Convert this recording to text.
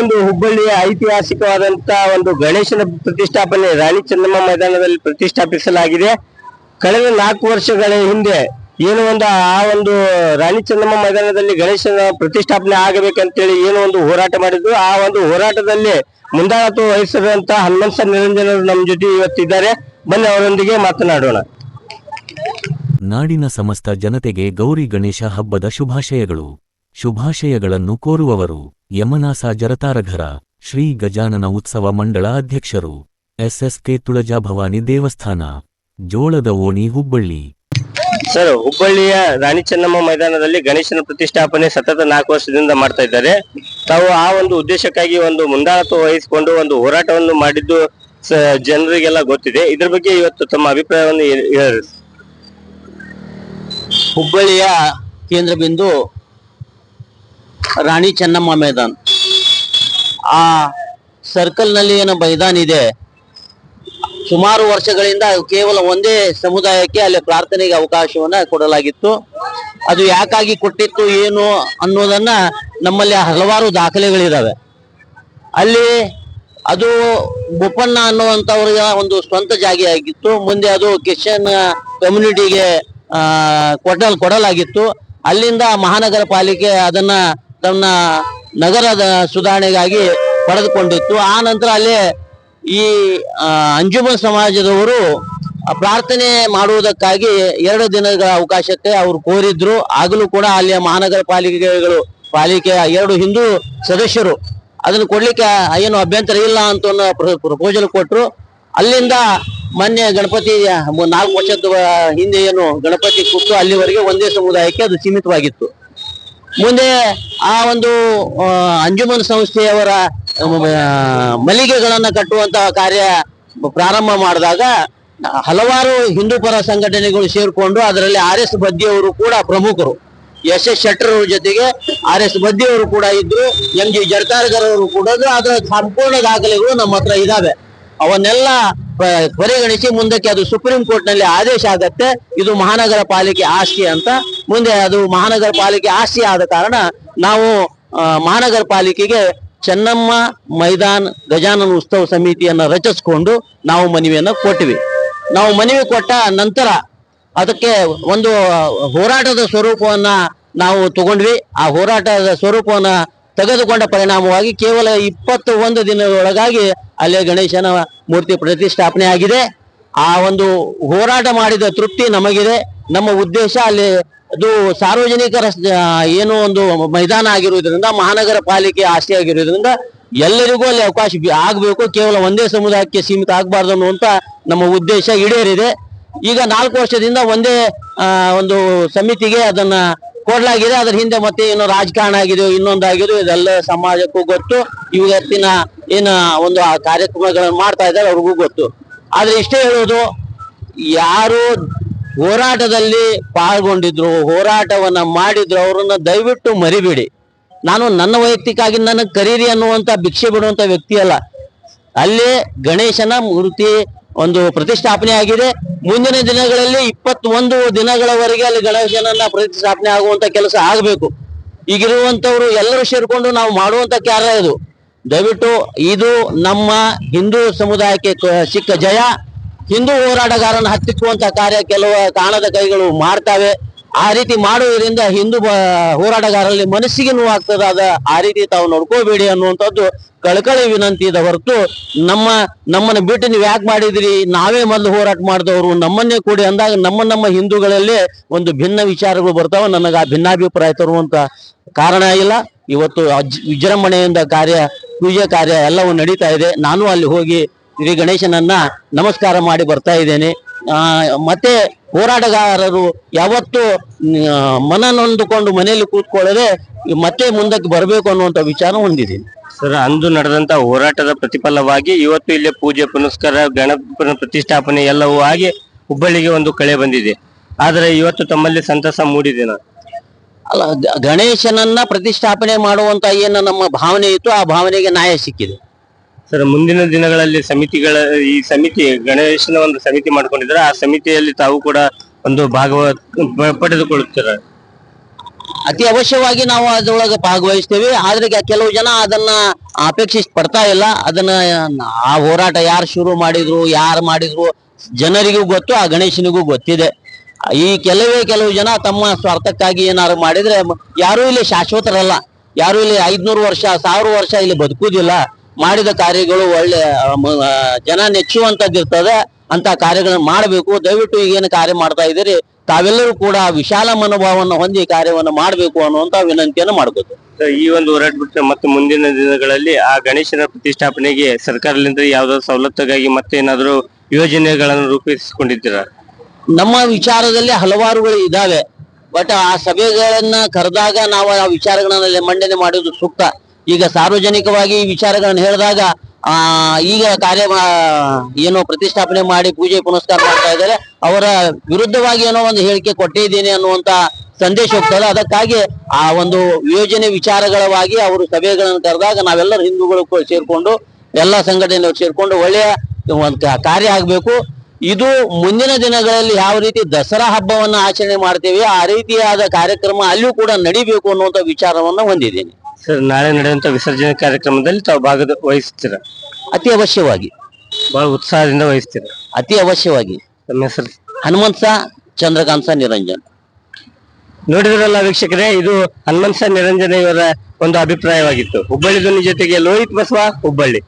ಒಂದು ಹುಬ್ಬಳ್ಳಿಯ ಐತಿಹಾಸಿಕವಾದಂತ ಒಂದು ಗಣೇಶನ ಪ್ರತಿಷ್ಠಾಪನೆ, ರಾಣಿ ಚೆನ್ನಮ್ಮ ಮೈದಾನದಲ್ಲಿ ಪ್ರತಿಷ್ಠಾಪಿಸಲಾಗಿದೆ. ಕಳೆದ ನಾಲ್ಕು ವರ್ಷಗಳ ಹಿಂದೆ ಏನು ಒಂದು ಆ ಒಂದು ರಾಣಿ ಚೆನ್ನಮ್ಮ ಮೈದಾನದಲ್ಲಿ ಗಣೇಶನ ಪ್ರತಿಷ್ಠಾಪನೆ ಆಗಬೇಕಂತೇಳಿ ಏನು ಒಂದು ಹೋರಾಟ ಮಾಡಿದ್ರು. ಆ ಒಂದು ಹೋರಾಟದಲ್ಲಿ ಮುಂದಾಳತ್ವ ವಹಿಸಿರುವಂತಹ ಹನುಮಂತ ಸರ್ ನಿರಂಜನರು ನಮ್ಮ ಜೊತೆ ಇವತ್ತಿದ್ದಾರೆ. ಬನ್ನಿ ಅವರೊಂದಿಗೆ ಮಾತನಾಡೋಣ. ನಾಡಿನ ಸಮಸ್ತ ಜನತೆಗೆ ಗೌರಿ ಗಣೇಶ ಹಬ್ಬದ ಶುಭಾಶಯಗಳು. ಶುಭಾಶಯಗಳನ್ನು ಕೋರುವವರು. ಯಮನಾಸ ಜರತಾರಘರ ಶ್ರೀ ಗಜಾನನ ಉತ್ಸವ ಮಂಡಳ ಅಧ್ಯಕ್ಷರು ಎಸ್ಎಸ್ಕೆ ತುಳಜಾ ಭವಾನಿ ದೇವಸ್ಥಾನ ಜೋಳದ ಓಣಿ ಹುಬ್ಬಳ್ಳಿ. ಸರ್ ಹುಬ್ಬಳ್ಳಿಯ ರಾಣಿ ಚೆನ್ನಮ್ಮ ಮೈದಾನದಲ್ಲಿ ಗಣೇಶನ ಪ್ರತಿಷ್ಠಾಪನೆ ಸತತ ನಾಲ್ಕು ವರ್ಷದಿಂದ ಮಾಡ್ತಾ ಇದ್ದಾರೆ. ತಾವು ಆ ಒಂದು ಉದ್ದೇಶಕ್ಕಾಗಿ ಒಂದು ಮುಂದಾಳತ್ವ ವಹಿಸಿಕೊಂಡು ಒಂದು ಹೋರಾಟವನ್ನು ಮಾಡಿದ್ದು ಸ- ಜನರಿಗೆಲ್ಲ ಗೊತ್ತಿದೆ. ಇದ್ರ ಬಗ್ಗೆ ಇವತ್ತು ತಮ್ಮ ಅಭಿಪ್ರಾಯವನ್ನು ಹುಬ್ಬಳ್ಳಿಯ ಕೇಂದ್ರ ಬಿಂದು ರಾಣಿ ಚೆನ್ನಮ್ಮ ಮೈದಾನ್. ಆ ಸರ್ಕಲ್ನಲ್ಲಿ ಏನು ಮೈದಾನ್ ಇದೆ. ಸುಮಾರು ವರ್ಷಗಳಿಂದ ಕೇವಲ ಒಂದೇ ಸಮುದಾಯಕ್ಕೆ ಅಲ್ಲಿ ಪ್ರಾರ್ಥನೆಗೆ ಅವಕಾಶವನ್ನ ಕೊಡಲಾಗಿತ್ತು. ಅದು ಯಾಕಾಗಿ ಕೊಟ್ಟಿತ್ತು, ಏನು ಅನ್ನೋದನ್ನ ನಮ್ಮಲ್ಲಿ ಹಲವಾರು ದಾಖಲೆಗಳಿದಾವೆ. ಅಲ್ಲಿ ಅದು ಬೊಪ್ಪಣ್ಣ ಅನ್ನುವಂಥವ್ರಿಗೆ ಒಂದು ಸ್ವಂತ ಜಾಗಿಯಾಗಿತ್ತು ಮುಂದೆ ಅದು ಕ್ರಿಶ್ಚಿಯನ್ ಕಮ್ಯುನಿಟಿಗೆ, ಆ ಕೊಡಲಾಗಿತ್ತು. ಅಲ್ಲಿಂದ ಮಹಾನಗರ ಪಾಲಿಕೆ ಅದನ್ನ ತನ್ನ ನಗರದ ಸುಧಾರಣೆಗಾಗಿ ಪಡೆದುಕೊಂಡಿತ್ತು. ಆ ನಂತರ ಅಲ್ಲಿ ಈ ಅಂಜುಮ ಅಂಜುಮನ್ ಸಮಾಜದವರು ಪ್ರಾರ್ಥನೆ ಮಾಡುವುದಕ್ಕಾಗಿ ಎರಡು ದಿನಗಳ ಅವಕಾಶಕ್ಕೆ ಅವರು ಕೋರಿದ್ರು. ಆಗಲೂ ಕೂಡ ಅಲ್ಲಿಯ ಮಹಾನಗರ ಪಾಲಿಕೆಗಳು, ಪಾಲಿಕೆಯ ಎರಡು ಹಿಂದೂ ಸದಸ್ಯರು ಅದನ್ನು ಕೊಡ್ಲಿಕ್ಕೆ ಏನು ಅಭ್ಯಂತರ ಇಲ್ಲ ಅಂತ ಪ್ರಪೋಸಲ್ ಕೊಟ್ಟರು ಅಲ್ಲಿಂದ ಮೊನ್ನೆ ಗಣಪತಿ, ನಾಲ್ಕು ವರ್ಷದ ಹಿಂದೆ ಏನು ಗಣಪತಿ ಕೂತು ಅಲ್ಲಿವರೆಗೆ ಒಂದೇ ಸಮುದಾಯಕ್ಕೆ ಅದು ಸೀಮಿತವಾಗಿತ್ತು. ಮುಂದೆ ಆ ಒಂದು ಅಂಜುಮನ್ ಸಂಸ್ಥೆಯವರ ಮಲ್ಲಿಗೆಗಳನ್ನ ಕಟ್ಟುವಂತಹ ಕಾರ್ಯ ಪ್ರಾರಂಭ ಮಾಡಿದಾಗ ಹಲವಾರು ಹಿಂದೂ ಪರ ಸಂಘಟನೆಗಳು ಸೇರಿಕೊಂಡು ಅದರಲ್ಲಿ ಆರ್ ಎಸ್ ಬದ್ದಿಯವರು ಕೂಡ ಪ್ರಮುಖರು ಎಸ್ ಎಸ್ ಶೆಟ್ಟರ್ ಜೊತೆಗೆ ಆರ್ ಎಸ್ ಬದ್ದಿಯವರು ಕೂಡ ಇದ್ರು, ಎಂ ಜಿ ಜಡ್ತಾರ್ಗರ್ ಕೂಡ. ಅದರ ಸಂಪೂರ್ಣ ದಾಖಲೆಗಳು ನಮ್ಮ ಹತ್ರ ಇದಾವೆ ಅವನ್ನೆಲ್ಲ ಪರಿಗಣಿಸಿ ಮುಂದಕ್ಕೆ ಅದು ಸುಪ್ರೀಂ ಕೋರ್ಟ್ನಲ್ಲಿ ಆದೇಶ ಆಗತ್ತೆ. ಇದು ಮಹಾನಗರ ಪಾಲಿಕೆ ಆಸ್ತಿ ಅಂತ. ಮುಂದೆ ಅದು ಮಹಾನಗರ ಪಾಲಿಕೆ ಆಸ್ತಿ ಆದ ಕಾರಣ ನಾವು ಮಹಾನಗರ ಪಾಲಿಕೆಗೆ ಚೆನ್ನಮ್ಮ ಮೈದಾನ್ ಗಜಾನನ ಉತ್ಸವ ಸಮಿತಿಯನ್ನು ರಚಿಸಿಕೊಂಡು ನಾವು ಮನವಿಯನ್ನು ಕೊಟ್ಟಿವಿ. ನಾವು ಮನವಿ ಕೊಟ್ಟ ನಂತರ ಅದಕ್ಕೆ ಒಂದು ಹೋರಾಟದ ಸ್ವರೂಪವನ್ನ ನಾವು ತಗೊಂಡ್ವಿ. ಆ ಹೋರಾಟದ ಸ್ವರೂಪವನ್ನ ತೆಗೆದುಕೊಂಡ ಪರಿಣಾಮವಾಗಿ ಕೇವಲ ಇಪ್ಪತ್ತು ಒಂದು ದಿನದೊಳಗಾಗಿ ಅಲ್ಲೇ ಗಣೇಶನ ಮೂರ್ತಿ ಪ್ರತಿಷ್ಠಾಪನೆ ಆಗಿದೆ. ಆ ಒಂದು ಹೋರಾಟ ಮಾಡಿದ ತೃಪ್ತಿ ನಮಗಿದೆ. ನಮ್ಮ ಉದ್ದೇಶ ಅಲ್ಲಿ ಅದು ಸಾರ್ವಜನಿಕರ ಏನು ಒಂದು ಮೈದಾನ ಆಗಿರುವುದರಿಂದ, ಮಹಾನಗರ ಪಾಲಿಕೆ ಆಸ್ತಿ ಆಗಿರುವುದರಿಂದ ಎಲ್ಲರಿಗೂ ಅಲ್ಲಿ ಅವಕಾಶ ಆಗಬೇಕು. ಕೇವಲ ಒಂದೇ ಸಮುದಾಯಕ್ಕೆ ಸೀಮಿತ ಆಗಬಾರ್ದು ಅನ್ನುವಂತ ನಮ್ಮ ಉದ್ದೇಶ ಈಡೇರಿದೆ. ಈಗ ನಾಲ್ಕು ವರ್ಷದಿಂದ ಒಂದೇ ಒಂದು ಸಮಿತಿಗೆ ಅದನ್ನ ಕೊಡ್ಲಾಗಿದೆ. ಅದ್ರ ಹಿಂದೆ ಮತ್ತೆ ಏನು ರಾಜಕಾರಣ ಆಗಿದೆ ಇನ್ನೊಂದಾಗಿದೆ ಇದೆಲ್ಲ ಸಮಾಜಕ್ಕೂ ಗೊತ್ತು. ಇವತ್ತಿನ ಏನ ಒಂದು ಆ ಕಾರ್ಯಕ್ರಮಗಳನ್ನು ಮಾಡ್ತಾ ಇದ್ದಾರೆ, ಅವ್ರಿಗೂ ಗೊತ್ತು. ಆದ್ರೆ ಇಷ್ಟೇ ಹೇಳೋದು, ಯಾರು ಹೋರಾಟದಲ್ಲಿ ಪಾಲ್ಗೊಂಡಿದ್ರು, ಹೋರಾಟವನ್ನ ಮಾಡಿದ್ರು, ಅವರನ್ನ ದಯವಿಟ್ಟು ಮರಿಬೇಡಿ. ನಾನು ನನ್ನ ವೈಯಕ್ತಿಕಾಗಿ ನನಗೆ ಕರೀರಿ ಅನ್ನುವಂತ ಭಿಕ್ಷೆ ಬಿಡುವಂತ ವ್ಯಕ್ತಿ ಅಲ್ಲ. ಅಲ್ಲಿ ಗಣೇಶನ ಮೂರ್ತಿ ಒಂದು ಪ್ರತಿಷ್ಠಾಪನೆ ಆಗಿದೆ. ಮುಂದಿನ ದಿನಗಳಲ್ಲಿ ಇಪ್ಪತ್ತೊಂದು ದಿನಗಳವರೆಗೆ ಅಲ್ಲಿ ಗಣೇಶನನ್ನ ಪ್ರತಿಷ್ಠಾಪನೆ ಆಗುವಂತ ಕೆಲಸ ಆಗಬೇಕು. ಈಗಿರುವಂತವ್ರು ಎಲ್ಲರೂ ಸೇರ್ಕೊಂಡು ನಾವು ಮಾಡುವಂತ ಕಾರ್ಯ ಇದು. ದಯವಿಟ್ಟು ಇದು ನಮ್ಮ ಹಿಂದೂ ಸಮುದಾಯಕ್ಕೆ ಸಿಕ್ಕ ಜಯ. ಹಿಂದೂ ಹೋರಾಟಗಾರನ ಹತ್ತಿಕ್ಕುವಂತ ಕಾರ್ಯ ಕೆಲವು ಕಾಣದ ಕೈಗಳು ಮಾಡ್ತಾವೆ. ಆ ರೀತಿ ಮಾಡುವುದರಿಂದ ಹಿಂದೂ ಹೋರಾಟಗಾರರಲ್ಲಿ ಮನಸ್ಸಿಗೆ ನೋವಾಗ್ತದೆ. ಅದ ಆ ರೀತಿ ತಾವು ನೋಡ್ಕೋಬೇಡಿ ಅನ್ನುವಂಥದ್ದು ಕಳಕಳಿ ವಿನಂತಿ ಇದೆ ಹೊರತು ನಮ್ಮ ನಮ್ಮನ್ನ ಬಿಟ್ಟು ನೀವು ಯಾಕೆ ಮಾಡಿದ್ರಿ? ನಾವೇ ಮೊದಲು ಹೋರಾಟ ಮಾಡಿದವರು. ನಮ್ಮನ್ನೇ ಕೂಡಿ ಅಂದಾಗ ನಮ್ಮ ನಮ್ಮ ಹಿಂದೂಗಳಲ್ಲಿ ಒಂದು ಭಿನ್ನ ವಿಚಾರಗಳು ಬರ್ತಾವ. ನನಗೆ ಆ ಭಿನ್ನಾಭಿಪ್ರಾಯ ತರುವಂತ ಕಾರಣ ಇಲ್ಲ. ಇವತ್ತು ವಿಜೃಂಭಣೆಯಿಂದ ಕಾರ್ಯ, ಪೂಜೆ ಕಾರ್ಯ ಎಲ್ಲವೂ ನಡೀತಾ ಇದೆ. ನಾನು ಅಲ್ಲಿ ಹೋಗಿ ಶ್ರೀ ಗಣೇಶನನ್ನ ನಮಸ್ಕಾರ ಮಾಡಿ ಬರ್ತಾ ಇದ್ದೇನೆ. ಮತ್ತೆ ಹೋರಾಟಗಾರರು ಯಾವತ್ತು ಮನನೊಂದುಕೊಂಡು ಮನ ನೊಂದುಕೊಂಡು ಮನೆಯಲ್ಲಿ ಕೂತ್ಕೊಳ್ಳದೆ ಮತ್ತೆ ಮುಂದಕ್ಕೆ ಬರಬೇಕು ಅನ್ನುವಂತ ವಿಚಾರ ಹೊಂದಿದ್ದೀನಿ. ಸರ್ ಅಂದು ನಡೆದಂತ ಹೋರಾಟದ ಪ್ರತಿಫಲವಾಗಿ ಇವತ್ತು ಇಲ್ಲಿ ಪೂಜೆ ಪುನಸ್ಕಾರ ಗಣಪನ ಪ್ರತಿಷ್ಠಾಪನೆ ಎಲ್ಲವೂ ಆಗಿ ಹುಬ್ಬಳ್ಳಿಗೆ ಒಂದು ಕಳೆ ಬಂದಿದೆ. ಆದರೆ ಇವತ್ತು ತಮ್ಮಲ್ಲಿ ಸಂತಸ ಮೂಡಿದೆ ಅಲ್ಲ ಗಣೇಶನನ್ನ ಪ್ರತಿಷ್ಠಾಪನೆ ಮಾಡುವಂತ ಏನು ನಮ್ಮ ಭಾವನೆ ಇತ್ತು ಆ ಭಾವನೆಗೆ ನ್ಯಾಯ ಸಿಕ್ಕಿದೆ. ಸರ್, ಮುಂದಿನ ದಿನಗಳಲ್ಲಿ ಸಮಿತಿಗಳ, ಈ ಸಮಿತಿ, ಗಣೇಶನ ಒಂದು ಸಮಿತಿ ಮಾಡ್ಕೊಂಡಿದ್ರೆ ಆ ಸಮಿತಿಯಲ್ಲಿ ತಾವು ಕೂಡ ಒಂದು ಭಾಗವ, ಪಡೆದುಕೊಳ್ಳುತ್ತಾರ? ಅತಿ ಅವಶ್ಯವಾಗಿ ನಾವು ಅದ್ರೊಳಗೆ ಭಾಗವಹಿಸ್ತೇವೆ. ಆದ್ರೆ ಕೆಲವು ಜನ ಅದನ್ನ ಅಪೇಕ್ಷಿಸ್ ಪಡ್ತಾ ಇಲ್ಲ. ಅದನ್ನ, ಆ ಹೋರಾಟ ಯಾರು ಶುರು ಮಾಡಿದ್ರು, ಯಾರು ಮಾಡಿದ್ರು, ಜನರಿಗೂ ಗೊತ್ತು, ಆ ಗಣೇಶನಿಗೂ ಗೊತ್ತಿದೆ. ಈ ಕೆಲವೇ ಕೆಲವು ಜನ ತಮ್ಮ ಸ್ವಾರ್ಥಕ್ಕಾಗಿ ಏನಾದ್ರು ಮಾಡಿದ್ರೆ, ಯಾರು ಇಲ್ಲಿ ಶಾಶ್ವತರಲ್ಲ. ಯಾರು ಇಲ್ಲಿ ಐದ್ನೂರು ವರ್ಷ, ಸಾವಿರ ವರ್ಷ ಇಲ್ಲಿ ಬದುಕುವುದಿಲ್ಲ. ಮಾಡಿದ ಕಾರ್ಯಗಳು ಒಳ್ಳೆ ಜನ ನೆಚ್ಚುವಂತದ್ದು ಇರ್ತದೆ ಅಂತ ಕಾರ್ಯಗಳನ್ನು ಮಾಡಬೇಕು. ದಯವಿಟ್ಟು ಈಗೇನು ಕಾರ್ಯ ಮಾಡ್ತಾ ಇದ್ದೀರಿ ತಾವೆಲ್ಲರೂ ಕೂಡ ವಿಶಾಲ ಮನೋಭಾವವನ್ನು ಹೊಂದಿ ಕಾರ್ಯವನ್ನು ಮಾಡಬೇಕು ಅನ್ನುವಂತ ವಿನಂತಿಯನ್ನು ಮಾಡ್ಕೋತೀವಿ ಈ ಒಂದು ಹೋರಾಟ ಬಿಟ್ಟರೆ ಮತ್ತೆ ಮುಂದಿನ ದಿನಗಳಲ್ಲಿ ಆ ಗಣೇಶನ ಪ್ರತಿಷ್ಠಾಪನೆಗೆ ಸರ್ಕಾರದಿಂದ ಯಾವ್ದಾದ್ರು ಸವಲತ್ತುಗಾಗಿ ಮತ್ತೆ ಏನಾದರೂ ಯೋಜನೆಗಳನ್ನು ರೂಪಿಸಿಕೊಂಡಿದ್ದೀರಾ? ನಮ್ಮ ವಿಚಾರದಲ್ಲಿ ಹಲವಾರುಗಳು ಇದಾವೆ ಬಟ್ ಆ ಸಭೆಗಳನ್ನ ಕರೆದಾಗ ನಾವು ಆ ವಿಚಾರಗಳನ್ನ ಮಂಡನೆ ಮಾಡೋದು ಸೂಕ್ತ. ಈಗ ಸಾರ್ವಜನಿಕವಾಗಿ ಈ ವಿಚಾರಗಳನ್ನು ಹೇಳಿದಾಗ ಈಗ ಕಾರ್ಯ ಏನೋ ಪ್ರತಿಷ್ಠಾಪನೆ ಮಾಡಿ ಪೂಜೆ ಪುನಸ್ಕಾರ ಮಾಡ್ತಾ ಇದ್ದಾರೆ, ಅವರ ವಿರುದ್ಧವಾಗಿ ಏನೋ ಒಂದು ಹೇಳಿಕೆ ಕೊಟ್ಟಿದ್ದೀನಿ ಅನ್ನುವಂತ ಸಂದೇಶ ಹೋಗ್ತದೆ ಅದಕ್ಕಾಗಿ ಆ ಒಂದು ಯೋಜನೆ ವಿಚಾರಗಳವಾಗಿ ಅವರು ಸಭೆಗಳನ್ನು ಕರೆದಾಗ ನಾವೆಲ್ಲರೂ ಹಿಂದೂಗಳು ಸೇರ್ಕೊಂಡು, ಎಲ್ಲ ಸಂಘಟನೆಯವರು ಸೇರ್ಕೊಂಡು ಒಳ್ಳೆಯ ಒಂದು ಕಾರ್ಯ ಆಗಬೇಕು. ಇದು ಮುಂದಿನ ದಿನಗಳಲ್ಲಿ ಯಾವ ರೀತಿ ದಸರಾ ಹಬ್ಬವನ್ನ ಆಚರಣೆ ಮಾಡ್ತೇವೆ ಆ ರೀತಿಯಾದ ಕಾರ್ಯಕ್ರಮ ಅಲ್ಲಿಯೂ ಕೂಡ ನಡಿಬೇಕು ಅನ್ನುವಂಥ ವಿಚಾರವನ್ನ ಹೊಂದಿದ್ದೀನಿ. ಸರ್ ನಾಳೆ ನಡೆಯುವಂತ ವಿಸರ್ಜನೆ ಕಾರ್ಯಕ್ರಮದಲ್ಲಿ ತಾವು ಭಾಗದ ವಹಿಸ್ತೀರ ಅತಿ ಅವಶ್ಯವಾಗಿ. ಬಹಳ ಉತ್ಸಾಹದಿಂದ ವಹಿಸ್ತೀರ? ಅತಿ ಅವಶ್ಯವಾಗಿ. ತಮ್ಮ ಹೆಸರು? ಹನುಮಂತ ಚಂದ್ರಕಾಂತ ನಿರಂಜನ್. ನೋಡಿದ್ರಲ್ಲ ವೀಕ್ಷಕರೇ ಇದು ಹನುಮಂತ ನಿರಂಜನ ಇವರ ಒಂದು ಅಭಿಪ್ರಾಯವಾಗಿತ್ತು. ಹುಬ್ಬಳ್ಳಿ ಧ್ವನಿ ಜೊತೆಗೆ ಲೋಹಿತ್ ಬಸವ ಹುಬ್ಬಳ್ಳಿ.